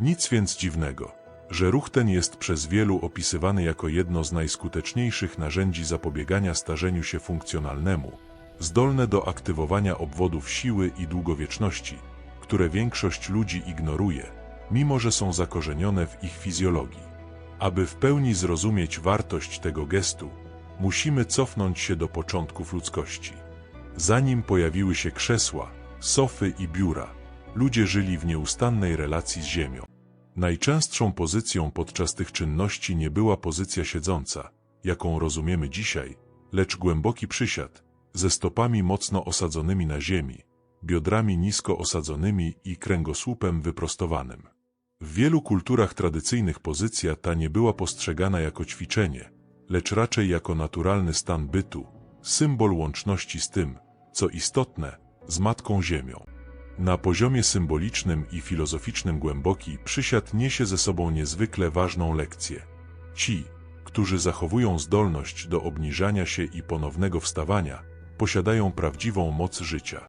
Nic więc dziwnego, że ruch ten jest przez wielu opisywany jako jedno z najskuteczniejszych narzędzi zapobiegania starzeniu się funkcjonalnemu, zdolne do aktywowania obwodów siły i długowieczności, które większość ludzi ignoruje, mimo że są zakorzenione w ich fizjologii. Aby w pełni zrozumieć wartość tego gestu, musimy cofnąć się do początków ludzkości. Zanim pojawiły się krzesła, sofy i biura, ludzie żyli w nieustannej relacji z ziemią. Najczęstszą pozycją podczas tych czynności nie była pozycja siedząca, jaką rozumiemy dzisiaj, lecz głęboki przysiad, ze stopami mocno osadzonymi na ziemi, biodrami nisko osadzonymi i kręgosłupem wyprostowanym. W wielu kulturach tradycyjnych pozycja ta nie była postrzegana jako ćwiczenie, lecz raczej jako naturalny stan bytu, symbol łączności z tym, co istotne, z Matką Ziemią. Na poziomie symbolicznym i filozoficznym głęboki przysiad niesie ze sobą niezwykle ważną lekcję. Ci, którzy zachowują zdolność do obniżania się i ponownego wstawania, posiadają prawdziwą moc życia.